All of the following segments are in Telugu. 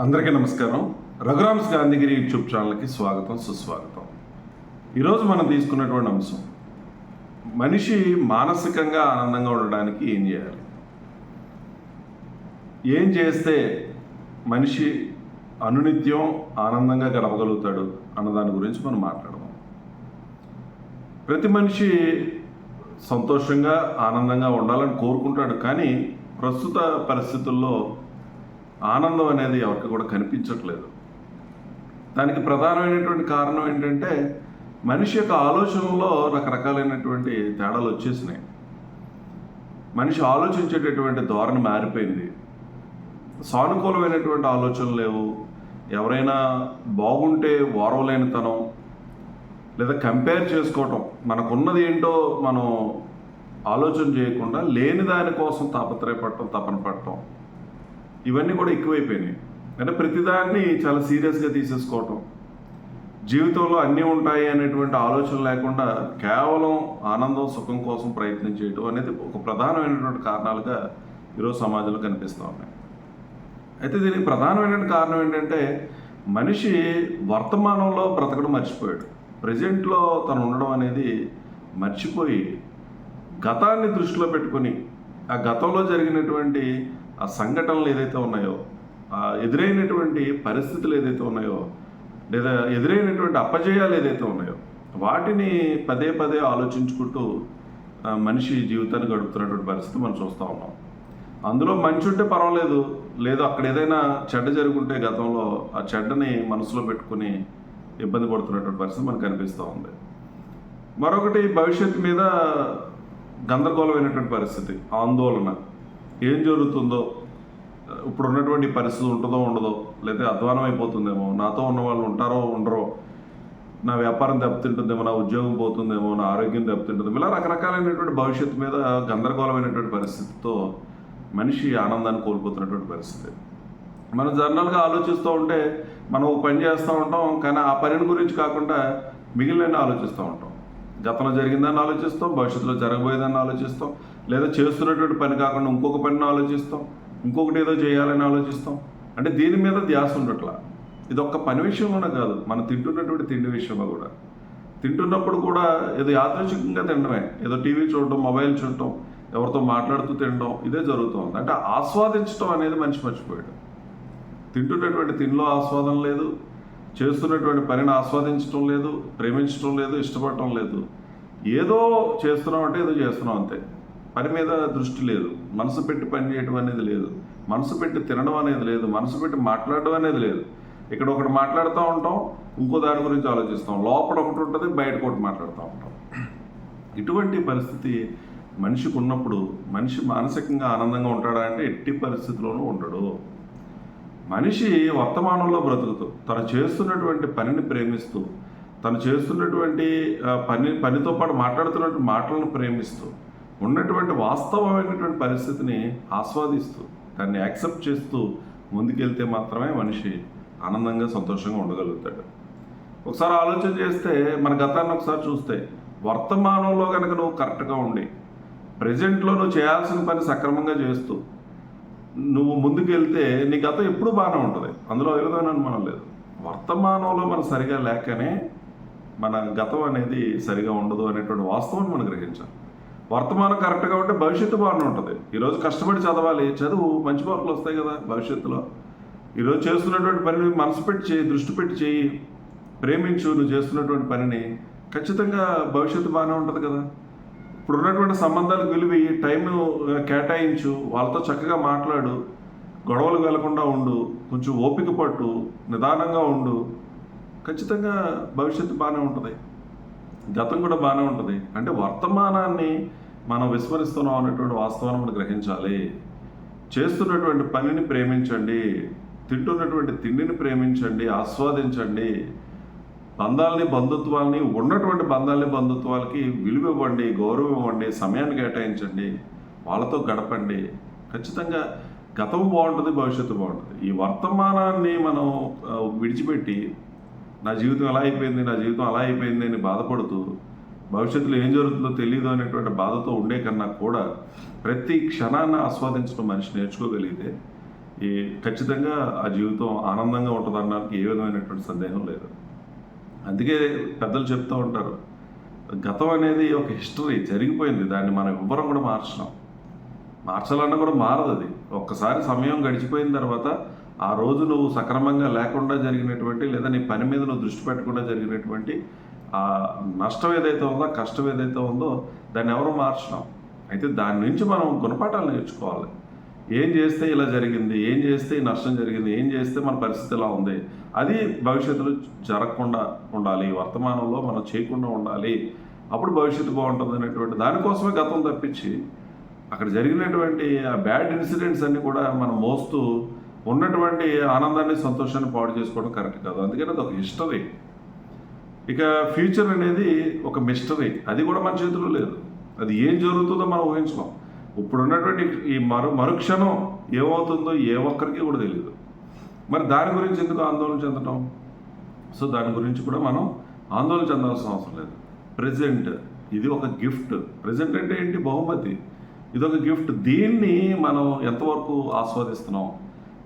అందరికీ నమస్కారం. రఘురామ్స్ గాంధీగిరి యూట్యూబ్ ఛానల్కి స్వాగతం సుస్వాగతం. ఈరోజు మనం తీసుకున్నటువంటి అంశం మనిషి మానసికంగా ఆనందంగా ఉండడానికి ఏం చేయాలి? ఏం చేస్తే మనిషి అనునిత్యం ఆనందంగా గడపగలుగుతాడు అన్న దాని గురించి మనం మాట్లాడదాం. ప్రతి మనిషి సంతోషంగా ఆనందంగా ఉండాలని కోరుకుంటాడు కానీ ప్రస్తుత పరిస్థితుల్లో ఆనందం అనేది ఎవరికి కూడా కనిపించట్లేదు. దానికి ప్రధానమైనటువంటి కారణం ఏంటంటే మనిషి యొక్క ఆలోచనలో రకరకాలైనటువంటి తేడాలు వచ్చేసినాయి. మనిషి ఆలోచించేటటువంటి ధోరణి మారిపోయింది. సానుకూలమైనటువంటి ఆలోచనలు లేవు. ఎవరైనా బాగుంటే ఓరవలేనితనం లేదా కంపేర్ చేసుకోవటం మనకున్నది ఏంటో మనం ఆలోచన చేయకుండా లేని దానికోసం తాపత్రయపడటం తపన పడటం ఇవన్నీ కూడా ఎక్కువైపోయినాయి. అంటే ప్రతిదాన్ని చాలా సీరియస్గా తీసేసుకోవటం. జీవితంలో అన్నీ ఉంటాయి అనేటువంటి ఆలోచన లేకుండా కేవలం ఆనందం సుఖం కోసం ప్రయత్నం చేయటం అనేది ఒక ప్రధానమైనటువంటి కారణాలుగా ఈరోజు సమాజంలో కనిపిస్తూ ఉన్నాయి. అయితే దీనికి ప్రధానమైన కారణం ఏంటంటే మనిషి వర్తమానంలో బ్రతకడం మర్చిపోయాడు. ప్రజెంట్లో తను ఉండడం అనేది మర్చిపోయి గతాన్ని దృష్టిలో పెట్టుకొని ఆ గతంలో జరిగినటువంటి ఆ సంఘటనలు ఏదైతే ఉన్నాయో ఆ ఎదురైనటువంటి పరిస్థితులు ఏదైతే ఉన్నాయో లేదా ఎదురైనటువంటి అప్పజయాలు ఏదైతే ఉన్నాయో వాటిని పదే పదే ఆలోచించుకుంటూ మనిషి జీవితాన్ని గడుపుతున్నటువంటి పరిస్థితి మనం చూస్తూ ఉన్నాం. అందులో మంచి ఉంటే పర్వాలేదు లేదు అక్కడ ఏదైనా చెడ్డ జరుగుంటే గతంలో ఆ చెడ్డని మనసులో పెట్టుకుని ఇబ్బంది పడుతున్నటువంటి పరిస్థితి మనకు కనిపిస్తూ ఉంది. మరొకటి భవిష్యత్తు మీద గందరగోళమైనటువంటి పరిస్థితి ఆందోళన. ఏం జరుగుతుందో ఇప్పుడు ఉన్నటువంటి పరిస్థితి ఉంటుందో ఉండదో లేకపోతే అధ్వానం అయిపోతుందేమో నాతో ఉన్న వాళ్ళు ఉంటారో ఉండరో నా వ్యాపారం దెబ్బతింటుందేమో నా ఉద్యోగం పోతుందేమో నా ఆరోగ్యం దెబ్బతింటుందేమో ఇలా రకరకాలైనటువంటి భవిష్యత్తు మీద గందరగోళమైనటువంటి పరిస్థితితో మనిషి ఆనందాన్ని కోల్పోతున్నటువంటి పరిస్థితి. మనం జనరల్గా ఆలోచిస్తూ ఉంటే మనం ఒక పని చేస్తూ ఉంటాం కానీ ఆ పనిని గురించి కాకుండా మిగిలిన ఆలోచిస్తూ ఉంటాం. గతంలో జరిగిందని ఆలోచిస్తాం భవిష్యత్తులో జరగబోయేదని ఆలోచిస్తాం లేదా చేస్తున్నటువంటి పని కాకుండా ఇంకొక పనిని ఆలోచిస్తాం ఇంకొకటి ఏదో చేయాలని ఆలోచిస్తాం. అంటే దీని మీద ధ్యాస ఉండట్లా. ఇది ఒక్క పని విషయంలోనే కాదు మనం తింటున్నటువంటి తిండి విషయంలో కూడా. తింటున్నప్పుడు కూడా ఏదో యాదృచ్ఛికంగా తినడమే. ఏదో టీవీ చూడటం మొబైల్ చూడటం ఎవరితో మాట్లాడుతూ తినడం ఇదే జరుగుతుంది అంటే ఆస్వాదించడం అనేది మనిషి మర్చిపోయాడు. తింటున్నటువంటి తిండిలో ఆస్వాదం లేదు చేస్తున్నటువంటి పనిని ఆస్వాదించడం లేదు ప్రేమించడం లేదు ఇష్టపడటం లేదు. ఏదో చేస్తున్నాం అంటే ఏదో చేస్తున్నాం అంతే. పని మీద దృష్టి లేదు. మనసు పెట్టి పని చేయడం అనేది లేదు. మనసు పెట్టి తినడం అనేది లేదు. మనసు పెట్టి మాట్లాడడం అనేది లేదు. ఇక్కడ ఒకటి మాట్లాడుతూ ఉంటాం ఇంకో దాని గురించి ఆలోచిస్తాం. లోపల ఒకటి ఉంటుంది బయటకు ఒకటి మాట్లాడుతూ ఉంటాం. ఇటువంటి పరిస్థితి మనిషికి ఉన్నప్పుడు మనిషి మానసికంగా ఆనందంగా ఉంటాడా అంటే ఎట్టి పరిస్థితిలోనూ ఉండడు. మనిషి వర్తమానంలో బ్రతుకుతూ తను చేస్తున్నటువంటి పనిని ప్రేమిస్తూ తను చేస్తున్నటువంటి పని పనితో పాటు మాట్లాడుతున్నటువంటి మాటలను ప్రేమిస్తూ ఉన్నటువంటి వాస్తవమైనటువంటి పరిస్థితిని ఆస్వాదిస్తూ దాన్ని యాక్సెప్ట్ చేస్తూ ముందుకెళ్తే మాత్రమే మనిషి ఆనందంగా సంతోషంగా ఉండగలుగుతాడు. ఒకసారి ఆలోచన చేస్తే మన గతాన్ని ఒకసారి చూస్తే వర్తమానంలో కనుక నువ్వు కరెక్ట్గా ఉండి ప్రజెంట్లో నువ్వు చేయాల్సిన పని సక్రమంగా చేస్తూ నువ్వు ముందుకు వెళ్తే నీ గత ఎప్పుడు బాగానే ఉంటుంది. అందులో ఏ అనుమానం లేదు. వర్తమానంలో మనం సరిగా లేకనే మన గతం అనేది సరిగా ఉండదు అనేటువంటి వాస్తవం మనం గ్రహించాలి. వర్తమానం కరెక్ట్గా ఉంటే భవిష్యత్తు బాగానే ఉంటుంది. ఈరోజు కష్టపడి చదవాలి చదువు మంచి మార్కులు వస్తాయి కదా భవిష్యత్తులో. ఈరోజు చేస్తున్నటువంటి పనిని మనసు పెట్టి చేయి దృష్టి పెట్టి చేయి. ప్రేమించు నువ్వు చేస్తున్నటువంటి పనిని ఖచ్చితంగా భవిష్యత్తు బాగానే ఉంటుంది కదా. ఇప్పుడు ఉన్నటువంటి సంబంధాలకు విలువ టైంను టైం కేటాయించు వాళ్ళతో చక్కగా మాట్లాడు గొడవలు వెళ్ళకుండా ఉండు కొంచెం ఓపిక పట్టు నిదానంగా ఉండు. ఖచ్చితంగా భవిష్యత్తు బాగానే ఉంటుంది. గతం కూడా బాగానే ఉంటుంది. అంటే వర్తమానాన్ని మనం విస్మరిస్తున్నాం అనేటువంటి వాస్తవాన్ని మనం గ్రహించాలి. చేస్తున్నటువంటి పనిని ప్రేమించండి తింటున్నటువంటి తిండిని ప్రేమించండి ఆస్వాదించండి బంధాలని బంధుత్వాలని ఉన్నటువంటి బంధాలని బంధుత్వాలకి విలువ ఇవ్వండి గౌరవం ఇవ్వండి సమయాన్ని కేటాయించండి వాళ్ళతో గడపండి. ఖచ్చితంగా గతం బాగుంటుంది భవిష్యత్తు బాగుంటుంది. ఈ వర్తమానాన్ని మనం విడిచిపెట్టి నా జీవితం ఎలా అయిపోయింది నా జీవితం అలా అయిపోయింది అని బాధపడుతూ భవిష్యత్తులో ఏం జరుగుతుందో తెలియదు అనేటువంటి బాధతో ఉండే కన్నా కూడా ప్రతి క్షణాన్ని ఆస్వాదించడం మనిషి నేర్చుకోగలిగితే ఈ ఖచ్చితంగా ఆ జీవితం ఆనందంగా ఉంటుంది అనడానికి ఏ విధమైనటువంటి సందేహం లేదు. అందుకే పెద్దలు చెప్తూ ఉంటారు గతం అనేది ఒక హిస్టరీ జరిగిపోయింది దాన్ని మనం ఎవ్వరం కూడా మార్చడం మార్చాలన్నా కూడా మారదు అది. ఒక్కసారి సమయం గడిచిపోయిన తర్వాత ఆ రోజు నువ్వు సక్రమంగా లేకుండా జరిగినటువంటి లేదా నీ పని మీద నువ్వు దృష్టి పెట్టకుండా జరిగినటువంటి ఆ నష్టం ఏదైతే ఉందో కష్టం ఏదైతే ఉందో దాన్ని ఎవరు మార్చడం అయితే దాని నుంచి మనం గుణపాఠాలు నేర్చుకోవాలి. ఏం చేస్తే ఇలా జరిగింది ఏం చేస్తే నష్టం జరిగింది ఏం చేస్తే మన పరిస్థితి ఇలా ఉంది అది భవిష్యత్తులో జరగకుండా ఉండాలి వర్తమానంలో మనం చేయకుండా ఉండాలి అప్పుడు భవిష్యత్తు బాగుంటుంది అనేటువంటి దానికోసమే గతం తప్పించి అక్కడ జరిగినటువంటి ఆ బ్యాడ్ ఇన్సిడెంట్స్ అన్నీ కూడా మనం మోస్తూ ఉన్నటువంటి ఆనందాన్ని సంతోషాన్ని పాడు చేసుకోవడం కరెక్ట్ కాదు. అందుకని అది ఒక హిస్టరీ ఇక ఫ్యూచర్ అనేది ఒక మిస్టరీ అది కూడా మన చేతిలో లేదు. అది ఏం జరుగుతుందో మనం ఊహించలేం. ఇప్పుడు ఉన్నటువంటి ఈ మరు మరుక్షణం ఏమవుతుందో ఏ ఒక్కరికి కూడా తెలియదు మరి దాని గురించి ఎందుకు ఆందోళన చెందటం? సో దాని గురించి కూడా మనం ఆందోళన చెందాల్సిన అవసరం లేదు. ప్రజెంట్ ఇది ఒక గిఫ్ట్. ప్రజెంట్ అంటే ఏంటి? బహుమతి. ఇది ఒక గిఫ్ట్. దీన్ని మనం ఎంతవరకు ఆస్వాదిస్తున్నాం?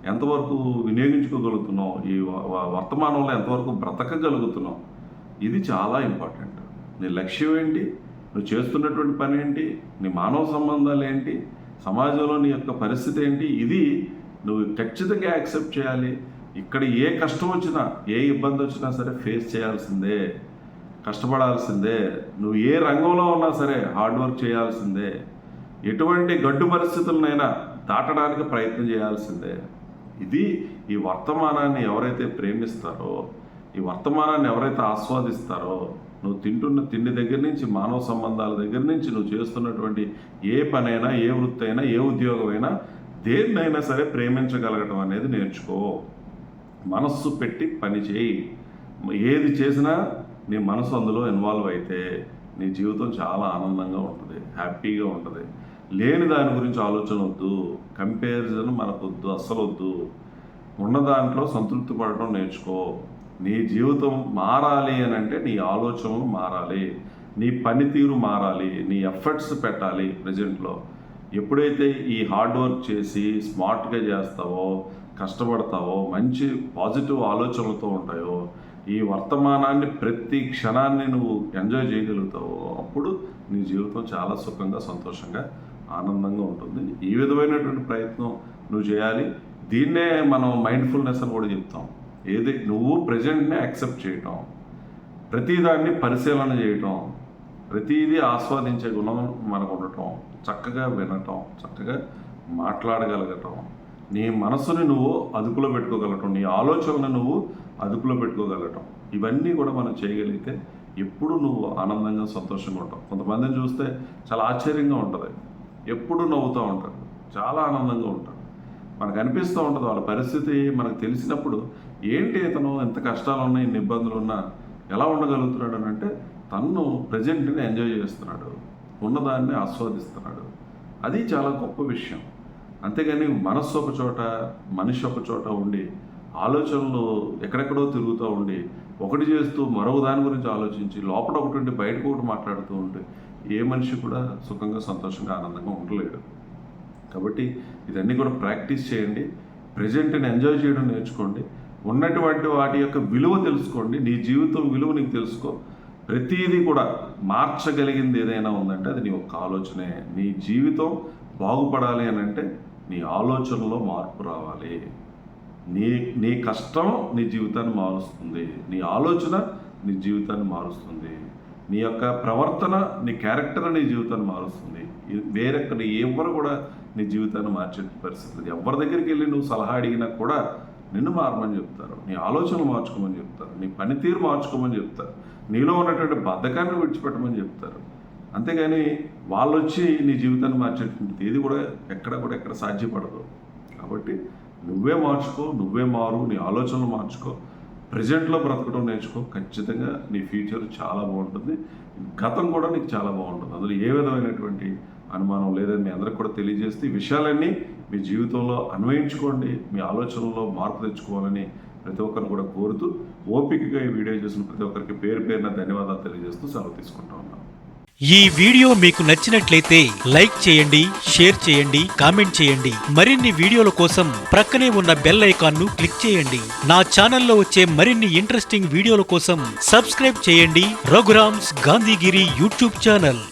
ఎంతవరకు వినియోగించుకోగలుగుతున్నాం? ఈ వర్తమానంలో ఎంతవరకు బ్రతకగలుగుతున్నాం? ఇది చాలా ఇంపార్టెంట్. నీ లక్ష్యం ఏంటి? నువ్వు చేస్తున్నటువంటి పని ఏంటి? నీ మానవ సంబంధాలు ఏంటి? సమాజంలో నీ యొక్క పరిస్థితి ఏంటి? ఇది నువ్వు ఖచ్చితంగా యాక్సెప్ట్ చేయాలి. ఇక్కడ ఏ కష్టం వచ్చినా ఏ ఇబ్బంది వచ్చినా సరే ఫేస్ చేయాల్సిందే. కష్టపడాల్సిందే. నువ్వు ఏ రంగంలో ఉన్నా సరే హార్డ్ వర్క్ చేయాల్సిందే. ఎటువంటి గడ్డు పరిస్థితులనైనా దాటడానికి ప్రయత్నం చేయాల్సిందే. ఇది ఈ వర్తమానాన్ని ఎవరైతే ప్రేమిస్తారో ఈ వర్తమానాన్ని ఎవరైతే ఆస్వాదిస్తారో నువ్వు తింటున్న తిండి దగ్గర నుంచి మానవ సంబంధాల దగ్గర నుంచి నువ్వు చేస్తున్నటువంటి ఏ పనైనా ఏ వృత్తి అయినా ఏ ఉద్యోగమైనా దేన్నైనా సరే ప్రేమించగలగటం అనేది నేర్చుకో. మనస్సు పెట్టి పని చేయి. ఏది చేసినా నీ మనసు అందులో ఇన్వాల్వ్ అయితే నీ జీవితం చాలా ఆనందంగా ఉంటుంది హ్యాపీగా ఉంటుంది. లేని దాని గురించి ఆలోచన వద్దు కంపారిజన్ మనకు వద్దు అస్సలు వద్దు ఉన్న దాంట్లో సంతృప్తి పడటం నేర్చుకో. నీ జీవితం మారాలి అని అంటే నీ ఆలోచనలు మారాలి నీ పనితీరు మారాలి నీ ఎఫర్ట్స్ పెట్టాలి ప్రజెంట్లో. ఎప్పుడైతే ఈ హార్డ్ వర్క్ చేసి స్మార్ట్గా చేస్తావో కష్టపడతావో మంచి పాజిటివ్ ఆలోచనలతో ఉంటాయో ఈ వర్తమానాన్ని ప్రతి క్షణాన్ని నువ్వు ఎంజాయ్ చేయగలుగుతావో అప్పుడు నీ జీవితం చాలా సుఖంగా సంతోషంగా ఆనందంగా ఉంటుంది. ఈ విధమైనటువంటి ప్రయత్నం నువ్వు చేయాలి. దీన్నే మనం మైండ్ఫుల్నెస్ అని కూడా చెప్తాం. ఏది నువ్వు ప్రజెంట్ని యాక్సెప్ట్ చేయటం ప్రతిదాన్ని పరిశీలన చేయటం ప్రతిదీ ఆస్వాదించే గుణం మనకు ఉండటం చక్కగా వినటం చక్కగా మాట్లాడగలగటం నీ మనసుని నువ్వు అదుపులో పెట్టుకోగలగటం నీ ఆలోచనను నువ్వు అదుపులో పెట్టుకోగలగటం ఇవన్నీ కూడా మనం చేయగలిగితే ఎప్పుడు నువ్వు ఆనందంగా సంతోషంగా ఉంటావు. కొంతమందిని చూస్తే చాలా ఆశ్చర్యంగా ఉంటుంది. ఎప్పుడు నవ్వుతూ ఉంటారు. చాలా ఆనందంగా ఉంటారు. మనకు అనిపిస్తూ ఉంటుంది వాళ్ళ పరిస్థితి మనకు తెలిసినప్పుడు ఏంటి ఇతను ఎంత కష్టాలు ఉన్నాయి ఇన్ని ఇబ్బందులు ఉన్నా ఎలా ఉండగలుగుతున్నాడు అని అంటే తన్ను ప్రజెంట్ని ఎంజాయ్ చేస్తున్నాడు. ఉన్నదాన్ని ఆస్వాదిస్తున్నాడు. అది చాలా గొప్ప విషయం. అంతేగాని మనస్సు ఒక చోట మనిషి ఒక చోట ఉండి ఆలోచనలు ఎక్కడెక్కడో తిరుగుతూ ఉండి ఒకటి చేస్తూ మరొక దాని గురించి ఆలోచించి లోపల ఒకటి ఉండి బయటకు ఒకటి మాట్లాడుతూ ఉంటే ఏ మనిషి కూడా సుఖంగా సంతోషంగా ఆనందంగా ఉండలేడు. కాబట్టి ఇదన్నీ కూడా ప్రాక్టీస్ చేయండి. ప్రజెంట్ని ఎంజాయ్ చేయడం నేర్చుకోండి. ఉన్నటువంటి వాటి యొక్క విలువ తెలుసుకోండి. నీ జీవితం విలువ నీకు తెలుసుకో. ప్రతిదీ కూడా మార్చగలిగింది ఏదైనా ఉందంటే అది నీ ఒక్క ఆలోచనే. నీ జీవితం బాగుపడాలి అని అంటే నీ ఆలోచనలో మార్పు రావాలి. నీ నీ కష్టం నీ జీవితాన్ని మారుస్తుంది. నీ ఆలోచన నీ జీవితాన్ని మారుస్తుంది. నీ యొక్క ప్రవర్తన నీ క్యారెక్టర్ నీ జీవితాన్ని మారుస్తుంది. వేరెక్కడ ఎవరు కూడా నీ జీవితాన్ని మార్చే పరిస్థితి ఎవరి దగ్గరికి వెళ్ళి నువ్వు సలహా అడిగినా కూడా నిన్ను మారమని చెప్తారు. నీ ఆలోచనలు మార్చుకోమని చెప్తారు. నీ పనితీరు మార్చుకోమని చెప్తారు. నీలో ఉన్నటువంటి బద్ధకాన్ని విడిచిపెట్టమని చెప్తారు. అంతేగాని వాళ్ళు వచ్చి నీ జీవితాన్ని మార్చేటువంటి ఏది కూడా ఎక్కడ కూడా ఎక్కడ సాధ్యపడదు. కాబట్టి నువ్వే మార్చుకో నువ్వే మారు నీ ఆలోచనలు మార్చుకో ప్రజెంట్లో బ్రతకడం నేర్చుకో. ఖచ్చితంగా నీ ఫ్యూచర్ చాలా బాగుంటుంది. గతం కూడా నీకు చాలా బాగుంటుంది. అందులో ఏ విధమైనటువంటి అనుమానం లేదని మీ అందరికి కూడా తెలియజేస్తే ఈ విషయాలన్నీ మీ జీవితంలో అన్వయించుకోండి మీ ఆలోచనలో మార్పు తెచ్చుకోవాలని ప్రతి ఒక్కరిని కూడా కోరుతూ ఓపికగా ఈ వీడియో చేసిన ప్రతి ఒక్కరికి పేరు పేరున ధన్యవాదాలు తెలియజేస్తూ సెలవు తీసుకుంటా ఉన్నాను. ఈ వీడియో మీకు నచ్చినట్లయితే లైక్ చేయండి షేర్ చేయండి కామెంట్ చేయండి. మరిన్ని వీడియోల కోసం ప్రక్కనే ఉన్న బెల్ ఐకాన్ను క్లిక్ చేయండి. నా ఛానల్లో వచ్చే మరిన్ని ఇంట్రెస్టింగ్ వీడియోల కోసం సబ్స్క్రైబ్ చేయండి. Raghuram's Gandhigiri YouTube channel.